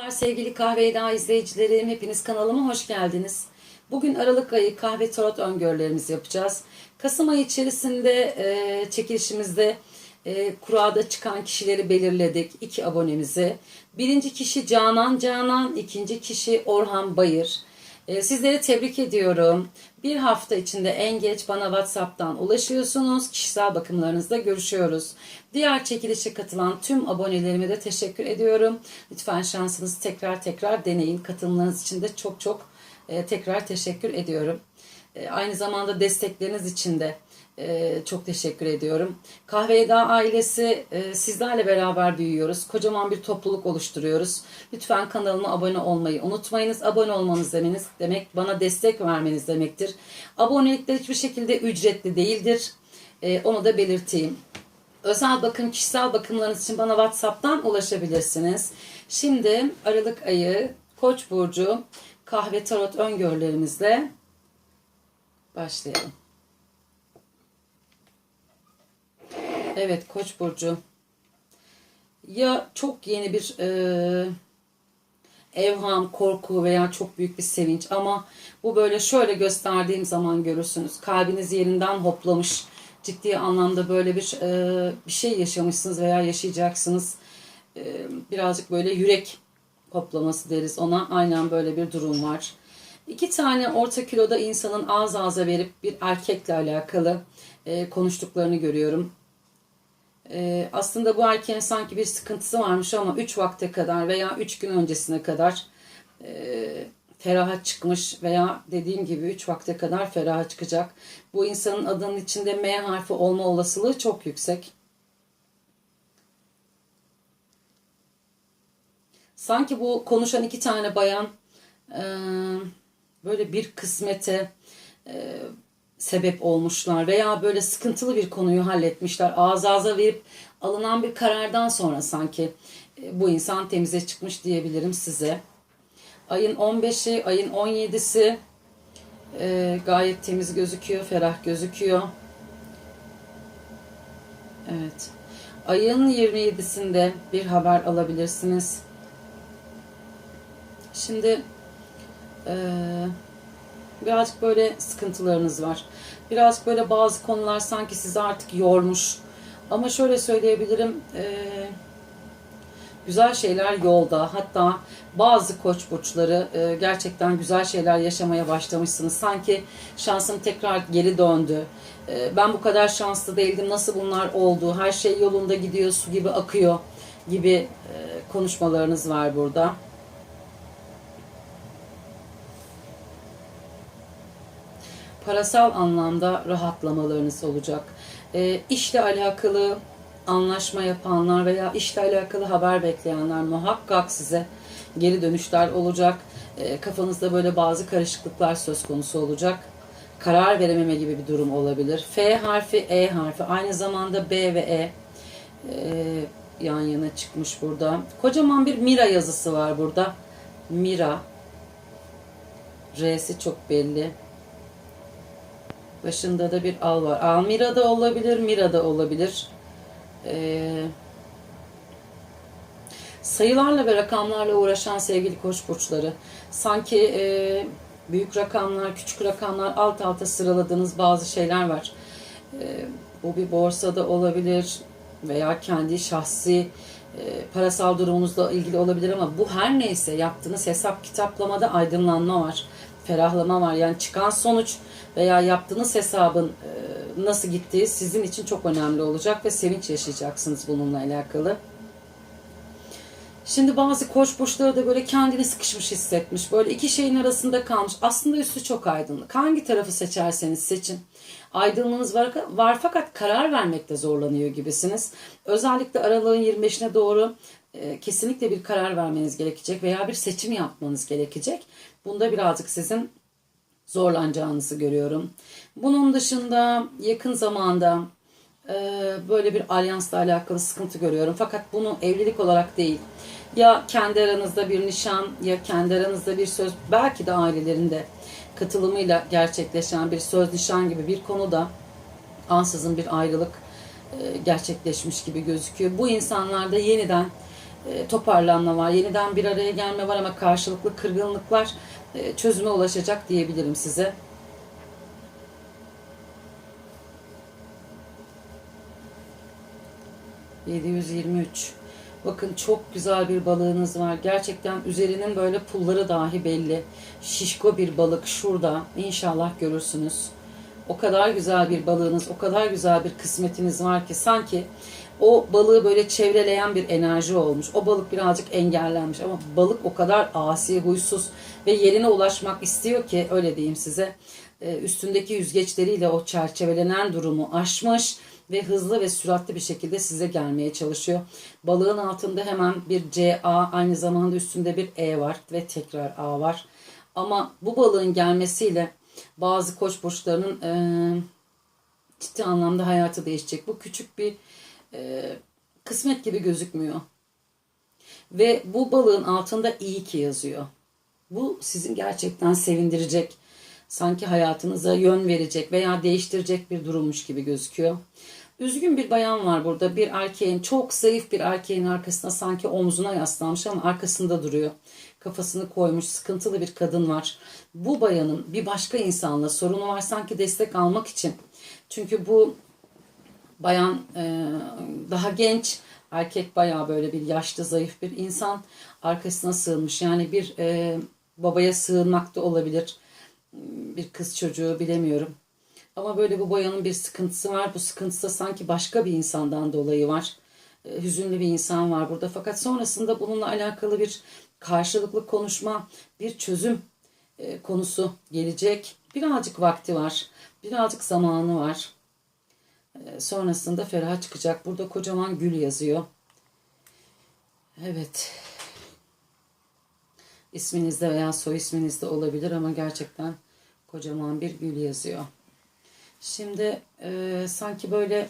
Merhabalar Sevgili Kahve Eda izleyicilerim, hepiniz kanalıma hoş geldiniz. Bugün Aralık ayı kahve tarot öngörülerimizi yapacağız. Kasım ayı içerisinde e, çekilişimizde e, kurada çıkan kişileri belirledik. iki abonemizi. Birinci kişi Canan Canan, ikinci kişi Orhan Bayır. E, sizleri tebrik ediyorum. Bir hafta içinde en geç bana WhatsApp'tan ulaşıyorsunuz. Kişisel bakımlarınızda görüşüyoruz. Diğer çekilişe katılan tüm abonelerime de teşekkür ediyorum. Lütfen şansınızı tekrar tekrar deneyin. Katılımlarınız için de çok çok e, tekrar teşekkür ediyorum. E, aynı zamanda destekleriniz için de e, çok teşekkür ediyorum. Kahve Eda ailesi e, sizlerle beraber büyüyoruz. Kocaman bir topluluk oluşturuyoruz. Lütfen kanalıma abone olmayı unutmayınız. Abone olmanız demeniz demek bana destek vermeniz demektir. Abonelikler hiçbir şekilde ücretli değildir. E, onu da belirteyim. Özel bakım, kişisel bakımlarınız için bana WhatsApp'tan ulaşabilirsiniz. Şimdi Aralık ayı Koç burcu kahve tarot öngörülerimizle başlayalım. Evet Koç burcu. Ya çok yeni bir e, evham, korku veya çok büyük bir sevinç ama bu böyle şöyle gösterdiğim zaman görürsünüz. Kalbiniz yerinden hoplamış. Ciddi anlamda böyle bir e, bir şey yaşamışsınız veya yaşayacaksınız. E, birazcık böyle yürek hoplaması deriz ona. Aynen böyle bir durum var. İki tane orta kiloda insanın ağız ağza verip bir erkekle alakalı e, konuştuklarını görüyorum. E, aslında bu erkeğin sanki bir sıkıntısı varmış ama 3 vakte kadar veya 3 gün öncesine kadar e, feraha çıkmış veya dediğim gibi 3 vakte kadar feraha çıkacak. Bu insanın adının içinde M harfi olma olasılığı çok yüksek. Sanki bu konuşan iki tane bayan e, böyle bir kısmete e, sebep olmuşlar veya böyle sıkıntılı bir konuyu halletmişler. Ağız ağza verip alınan bir karardan sonra sanki e, bu insan temize çıkmış diyebilirim size. Ayın 15'i, ayın 17'si e, gayet temiz gözüküyor, ferah gözüküyor. Evet. Ayın 27'sinde bir haber alabilirsiniz. Şimdi eee birazcık böyle sıkıntılarınız var. Birazcık böyle bazı konular sanki sizi artık yormuş. Ama şöyle söyleyebilirim, e, güzel şeyler yolda. Hatta bazı koç burçları e, gerçekten güzel şeyler yaşamaya başlamışsınız. Sanki şansım tekrar geri döndü. E, ben bu kadar şanslı değildim, nasıl bunlar oldu, her şey yolunda gidiyor, su gibi akıyor gibi e, konuşmalarınız var burada. Parasal anlamda rahatlamalarınız olacak. E, işle alakalı anlaşma yapanlar veya işle alakalı haber bekleyenler muhakkak size geri dönüşler olacak. E, kafanızda böyle bazı karışıklıklar söz konusu olacak. Karar verememe gibi bir durum olabilir. F harfi, E harfi, aynı zamanda B ve E, e yan yana çıkmış burada. Kocaman bir Mira yazısı var burada. Mira. R'si çok belli. Başında da bir al var. Almira da olabilir, Mira da olabilir. Ee, sayılarla ve rakamlarla uğraşan sevgili koç burçları. Sanki e, büyük rakamlar, küçük rakamlar alt alta sıraladığınız bazı şeyler var. E, bu bir borsada olabilir veya kendi şahsi e, parasal durumunuzla ilgili olabilir ama bu her neyse yaptığınız hesap kitaplamada aydınlanma var, ferahlama var. Yani çıkan sonuç veya yaptığınız hesabın e, nasıl gittiği sizin için çok önemli olacak ve sevinç yaşayacaksınız bununla alakalı. Şimdi bazı koç burçları da böyle kendini sıkışmış hissetmiş. Böyle iki şeyin arasında kalmış. Aslında üstü çok aydınlık. Hangi tarafı seçerseniz seçin. Aydınlığınız var, var fakat karar vermekte zorlanıyor gibisiniz. Özellikle aralığın 25'ine doğru e, kesinlikle bir karar vermeniz gerekecek veya bir seçim yapmanız gerekecek. Bunda birazcık sizin zorlanacağınızı görüyorum. Bunun dışında yakın zamanda e, böyle bir alyansla alakalı sıkıntı görüyorum. Fakat bunu evlilik olarak değil. Ya kendi aranızda bir nişan ya kendi aranızda bir söz belki de ailelerinde katılımıyla gerçekleşen bir söz nişan gibi bir konuda ansızın bir ayrılık e, gerçekleşmiş gibi gözüküyor. Bu insanlarda yeniden toparlanma var. Yeniden bir araya gelme var ama karşılıklı kırgınlıklar e, çözüme ulaşacak diyebilirim size. ...723. Bakın çok güzel bir balığınız var. Gerçekten üzerinin böyle pulları dahi belli. Şişko bir balık şurada. İnşallah görürsünüz. O kadar güzel bir balığınız, o kadar güzel bir kısmetiniz var ki sanki o balığı böyle çevreleyen bir enerji olmuş. O balık birazcık engellenmiş ama balık o kadar asi, huysuz ve yerine ulaşmak istiyor ki öyle diyeyim size. Ee, Üstündeki yüzgeçleriyle o çerçevelenen durumu aşmış ve hızlı ve süratli bir şekilde size gelmeye çalışıyor. Balığın altında hemen bir C, A aynı zamanda üstünde bir E var ve tekrar A var. Ama bu balığın gelmesiyle bazı koç burçlarının e, ciddi anlamda hayatı değişecek. Bu küçük bir e, kısmet gibi gözükmüyor. Ve bu balığın altında iyi ki yazıyor. Bu sizin gerçekten sevindirecek, sanki hayatınıza yön verecek veya değiştirecek bir durummuş gibi gözüküyor. Üzgün bir bayan var burada. Bir erkeğin, çok zayıf bir erkeğin arkasına sanki omzuna yaslanmış ama arkasında duruyor. Kafasını koymuş, sıkıntılı bir kadın var. Bu bayanın bir başka insanla sorunu var sanki destek almak için. Çünkü bu bayan e, daha genç, erkek bayağı böyle bir yaşlı, zayıf bir insan arkasına sığınmış. Yani bir e, babaya sığınmak da olabilir. Bir kız çocuğu bilemiyorum. Ama böyle bu bayanın bir sıkıntısı var. Bu sıkıntısı da sanki başka bir insandan dolayı var. E, hüzünlü bir insan var burada. Fakat sonrasında bununla alakalı bir karşılıklı konuşma, bir çözüm e, konusu gelecek. Birazcık vakti var. Birazcık zamanı var. E, sonrasında ferah çıkacak. Burada kocaman gül yazıyor. Evet. İsminizde veya soy isminizde olabilir ama gerçekten kocaman bir gül yazıyor. Şimdi e, sanki böyle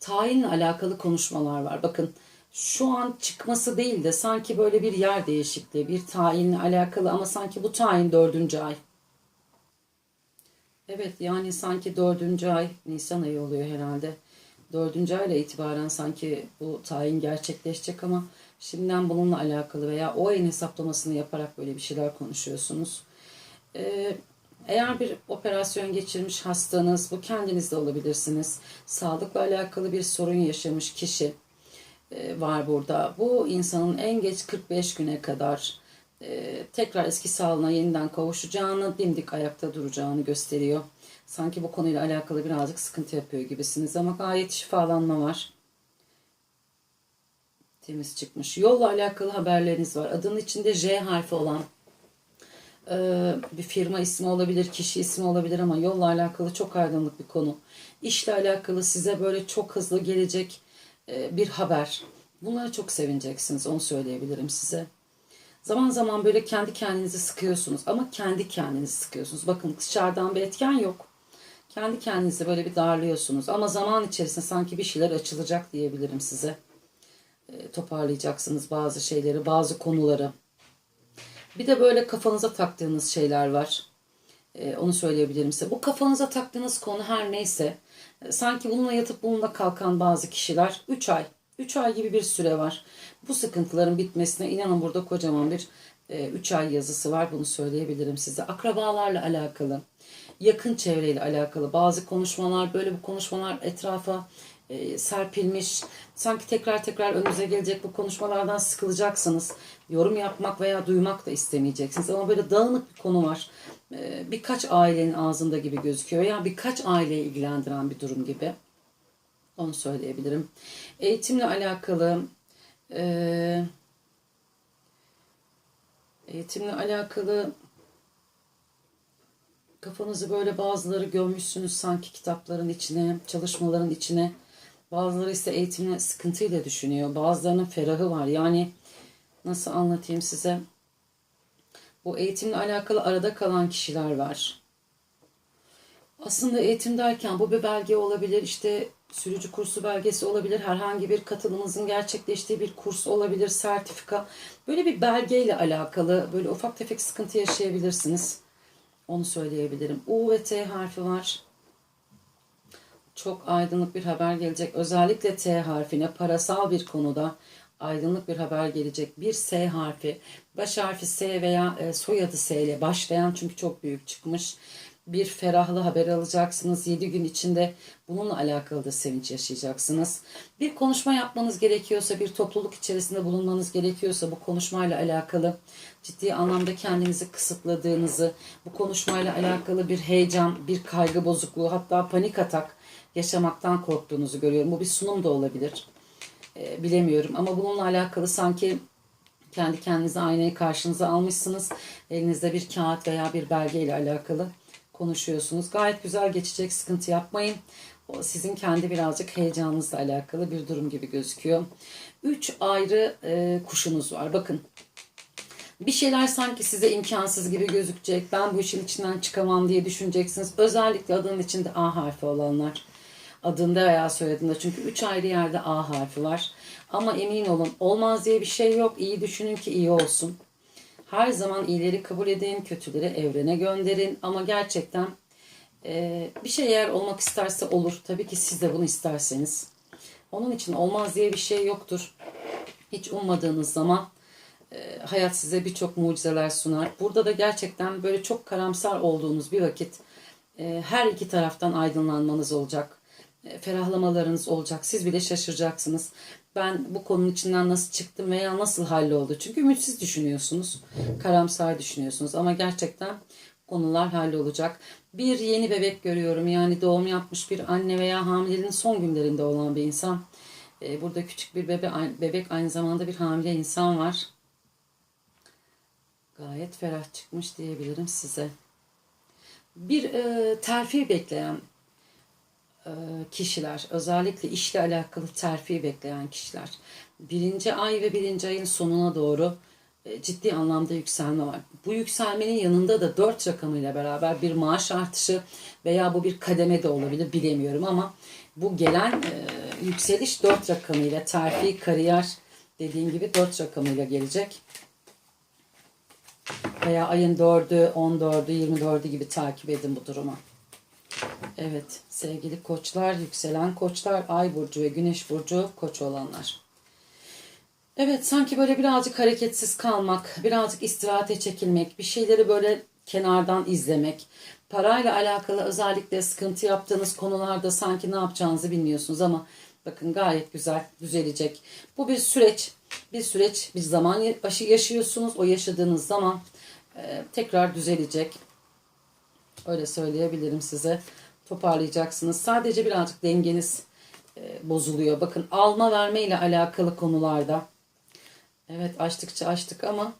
tayinle alakalı konuşmalar var. Bakın şu an çıkması değil de sanki böyle bir yer değişikliği, bir tayinle alakalı ama sanki bu tayin dördüncü ay. Evet yani sanki dördüncü ay Nisan ayı oluyor herhalde. Dördüncü ayla itibaren sanki bu tayin gerçekleşecek ama şimdiden bununla alakalı veya o ayın hesaplamasını yaparak böyle bir şeyler konuşuyorsunuz. Ee, eğer bir operasyon geçirmiş hastanız, bu kendiniz de olabilirsiniz. Sağlıkla alakalı bir sorun yaşamış kişi e, var burada. Bu insanın en geç 45 güne kadar e, tekrar eski sağlığına yeniden kavuşacağını, dimdik ayakta duracağını gösteriyor. Sanki bu konuyla alakalı birazcık sıkıntı yapıyor gibisiniz ama gayet şifalanma var. Temiz çıkmış. Yolla alakalı haberleriniz var. Adının içinde J harfi olan e, bir firma ismi olabilir, kişi ismi olabilir ama yolla alakalı çok aydınlık bir konu. İşle alakalı size böyle çok hızlı gelecek e, bir haber. Bunlara çok sevineceksiniz, onu söyleyebilirim size. Zaman zaman böyle kendi kendinizi sıkıyorsunuz ama kendi kendinizi sıkıyorsunuz. Bakın dışarıdan bir etken yok. Kendi kendinizi böyle bir darlıyorsunuz ama zaman içerisinde sanki bir şeyler açılacak diyebilirim size. E, toparlayacaksınız bazı şeyleri, bazı konuları. Bir de böyle kafanıza taktığınız şeyler var. Ee, onu söyleyebilirim size. Bu kafanıza taktığınız konu her neyse e, sanki bununla yatıp bununla kalkan bazı kişiler 3 ay, 3 ay gibi bir süre var. Bu sıkıntıların bitmesine inanın burada kocaman bir 3 e, ay yazısı var. Bunu söyleyebilirim size. Akrabalarla alakalı, yakın çevreyle alakalı bazı konuşmalar, böyle bu konuşmalar etrafa e, serpilmiş. Sanki tekrar tekrar önünüze gelecek bu konuşmalardan sıkılacaksınız. Yorum yapmak veya duymak da istemeyeceksiniz. Ama böyle dağınık bir konu var. E, birkaç ailenin ağzında gibi gözüküyor. Yani birkaç aileyi ilgilendiren bir durum gibi. Onu söyleyebilirim. Eğitimle alakalı e, eğitimle alakalı kafanızı böyle bazıları gömmüşsünüz sanki kitapların içine, çalışmaların içine. Bazıları ise eğitimle sıkıntıyla düşünüyor. Bazılarının ferahı var. Yani nasıl anlatayım size? Bu eğitimle alakalı arada kalan kişiler var. Aslında eğitim derken bu bir belge olabilir. İşte sürücü kursu belgesi olabilir. Herhangi bir katılımınızın gerçekleştiği bir kurs olabilir. Sertifika. Böyle bir belgeyle alakalı böyle ufak tefek sıkıntı yaşayabilirsiniz. Onu söyleyebilirim. U ve T harfi var çok aydınlık bir haber gelecek. Özellikle T harfine parasal bir konuda aydınlık bir haber gelecek. Bir S harfi, baş harfi S veya e, soyadı S ile başlayan çünkü çok büyük çıkmış. Bir ferahlı haber alacaksınız. 7 gün içinde bununla alakalı da sevinç yaşayacaksınız. Bir konuşma yapmanız gerekiyorsa, bir topluluk içerisinde bulunmanız gerekiyorsa bu konuşmayla alakalı ciddi anlamda kendinizi kısıtladığınızı, bu konuşmayla alakalı bir heyecan, bir kaygı bozukluğu hatta panik atak yaşamaktan korktuğunuzu görüyorum. Bu bir sunum da olabilir. E, bilemiyorum ama bununla alakalı sanki kendi kendinize aynayı karşınıza almışsınız. Elinizde bir kağıt veya bir belge ile alakalı konuşuyorsunuz. Gayet güzel geçecek sıkıntı yapmayın. O sizin kendi birazcık heyecanınızla alakalı bir durum gibi gözüküyor. Üç ayrı e, kuşunuz var. Bakın bir şeyler sanki size imkansız gibi gözükecek. Ben bu işin içinden çıkamam diye düşüneceksiniz. Özellikle adının içinde A harfi olanlar. Adında veya soyadında. Çünkü üç ayrı yerde A harfi var. Ama emin olun olmaz diye bir şey yok. İyi düşünün ki iyi olsun. Her zaman iyileri kabul edin, kötüleri evrene gönderin. Ama gerçekten e, bir şey eğer olmak isterse olur. Tabii ki siz de bunu isterseniz. Onun için olmaz diye bir şey yoktur. Hiç ummadığınız zaman e, hayat size birçok mucizeler sunar. Burada da gerçekten böyle çok karamsar olduğunuz bir vakit e, her iki taraftan aydınlanmanız olacak. E, ferahlamalarınız olacak. Siz bile şaşıracaksınız. Ben bu konunun içinden nasıl çıktım veya nasıl halloldu? Çünkü ümitsiz düşünüyorsunuz. Karamsar düşünüyorsunuz. Ama gerçekten konular hallolacak. Bir yeni bebek görüyorum. Yani doğum yapmış bir anne veya hamileliğin son günlerinde olan bir insan. E, Burada küçük bir bebe, bebek aynı zamanda bir hamile insan var. Gayet ferah çıkmış diyebilirim size. Bir e, terfi bekleyen kişiler, özellikle işle alakalı terfi bekleyen kişiler, birinci ay ve birinci ayın sonuna doğru e, ciddi anlamda yükselme var. Bu yükselmenin yanında da dört rakamıyla beraber bir maaş artışı veya bu bir kademe de olabilir bilemiyorum ama bu gelen e, yükseliş dört rakamıyla terfi, kariyer dediğim gibi dört rakamıyla gelecek. Veya ayın 4'ü, 14'ü, 24'ü gibi takip edin bu durumu. Evet sevgili koçlar, yükselen koçlar, ay burcu ve güneş burcu koç olanlar. Evet sanki böyle birazcık hareketsiz kalmak, birazcık istirahate çekilmek, bir şeyleri böyle kenardan izlemek. Parayla alakalı özellikle sıkıntı yaptığınız konularda sanki ne yapacağınızı bilmiyorsunuz ama bakın gayet güzel düzelecek. Bu bir süreç, bir süreç, bir zaman başı yaşıyorsunuz. O yaşadığınız zaman e, tekrar düzelecek. Öyle söyleyebilirim size. Toparlayacaksınız. Sadece birazcık dengeniz e, bozuluyor. Bakın alma verme ile alakalı konularda. Evet açtıkça açtık ama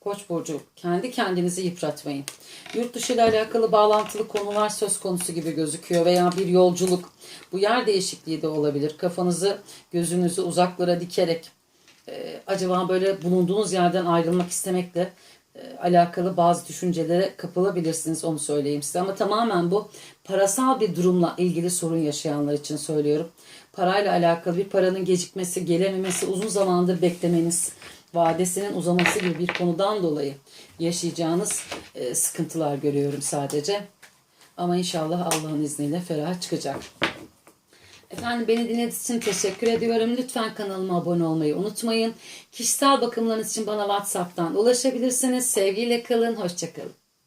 Koç burcu kendi kendinizi yıpratmayın. Yurt dışı ile alakalı bağlantılı konular söz konusu gibi gözüküyor veya bir yolculuk. Bu yer değişikliği de olabilir. Kafanızı, gözünüzü uzaklara dikerek e, acaba böyle bulunduğunuz yerden ayrılmak istemekle alakalı bazı düşüncelere kapılabilirsiniz onu söyleyeyim size. Ama tamamen bu parasal bir durumla ilgili sorun yaşayanlar için söylüyorum. Parayla alakalı bir paranın gecikmesi, gelememesi, uzun zamandır beklemeniz, vadesinin uzaması gibi bir konudan dolayı yaşayacağınız e, sıkıntılar görüyorum sadece. Ama inşallah Allah'ın izniyle ferah çıkacak. Efendim beni dinlediğiniz için teşekkür ediyorum. Lütfen kanalıma abone olmayı unutmayın. Kişisel bakımlarınız için bana WhatsApp'tan ulaşabilirsiniz. Sevgiyle kalın, hoşçakalın.